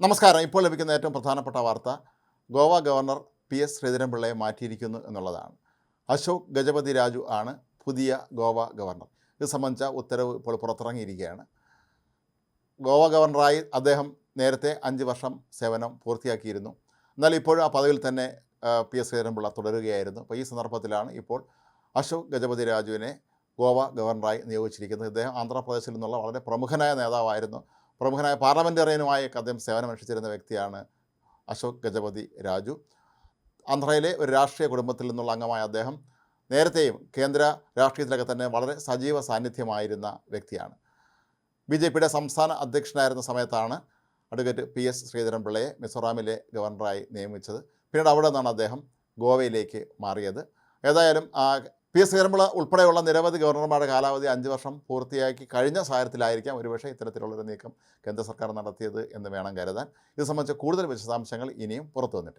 നമസ്കാരം. ഇപ്പോൾ ലഭിക്കുന്ന ഏറ്റവും പ്രധാനപ്പെട്ട വാർത്ത ഗോവ ഗവർണർ പി എസ് ശ്രീധരൻപിള്ളയെ മാറ്റിയിരിക്കുന്നു എന്നുള്ളതാണ്. അശോക് ഗജപതി രാജു ആണ് പുതിയ ഗോവ ഗവർണർ. ഇത് സംബന്ധിച്ച ഉത്തരവ് ഇപ്പോൾ പുറത്തിറങ്ങിയിരിക്കുകയാണ്. ഗോവ ഗവർണറായി അദ്ദേഹം നേരത്തെ അഞ്ച് വർഷം സേവനം പൂർത്തിയാക്കിയിരുന്നു. എന്നാൽ ഇപ്പോഴും ആ പദവിയിൽ തന്നെ പി എസ് ശ്രീധരൻപിള്ള തുടരുകയായിരുന്നു. അപ്പോൾ ഈ സന്ദർഭത്തിലാണ് ഇപ്പോൾ അശോക് ഗജപതി രാജുവിനെ ഗോവ ഗവർണറായി നിയോഗിച്ചിരിക്കുന്നത്. ഇദ്ദേഹം ആന്ധ്രാപ്രദേശിൽ നിന്നുള്ള വളരെ പ്രമുഖനായ നേതാവായിരുന്നു. പ്രമുഖനായ പാർലമെന്റേറിയനുമായി അദ്ദേഹം സേവനമനുഷ്ഠിച്ചിരുന്ന വ്യക്തിയാണ് അശോക് ഗജപതി രാജു. ആന്ധ്രയിലെ ഒരു രാഷ്ട്രീയ കുടുംബത്തിൽ നിന്നുള്ള അംഗമായ അദ്ദേഹം നേരത്തെയും കേന്ദ്ര രാഷ്ട്രീയത്തിലൊക്കെ തന്നെ വളരെ സജീവ സാന്നിധ്യമായിരുന്ന വ്യക്തിയാണ്. ബി ജെ പിയുടെ സംസ്ഥാന അധ്യക്ഷനായിരുന്ന സമയത്താണ് അഡ്വക്കേറ്റ് പി എസ് ശ്രീധരൻപിള്ളയെ മിസോറാമിലെ ഗവർണറായി നിയമിച്ചത്. പിന്നീട് അവിടെ നിന്നാണ് അദ്ദേഹം ഗോവയിലേക്ക് മാറിയത്. ഏതായാലും ആ, പി എസ് ശ്രീധരൻപിള്ള ഉൾപ്പെടെയുള്ള നിരവധി ഗവർണർമാരുടെ കാലാവധി അഞ്ച് വർഷം പൂർത്തിയാക്കി കഴിഞ്ഞ സാഹചര്യത്തിലായിരിക്കാം ഒരുപക്ഷെ ഇത്തരത്തിലുള്ളൊരു നീക്കം കേന്ദ്ര സർക്കാർ നടത്തിയത് എന്ന് വേണം കരുതാൻ. ഇത് സംബന്ധിച്ച കൂടുതൽ വിശദാംശങ്ങൾ ഇനിയും പുറത്തു വന്നിട്ടില്ല.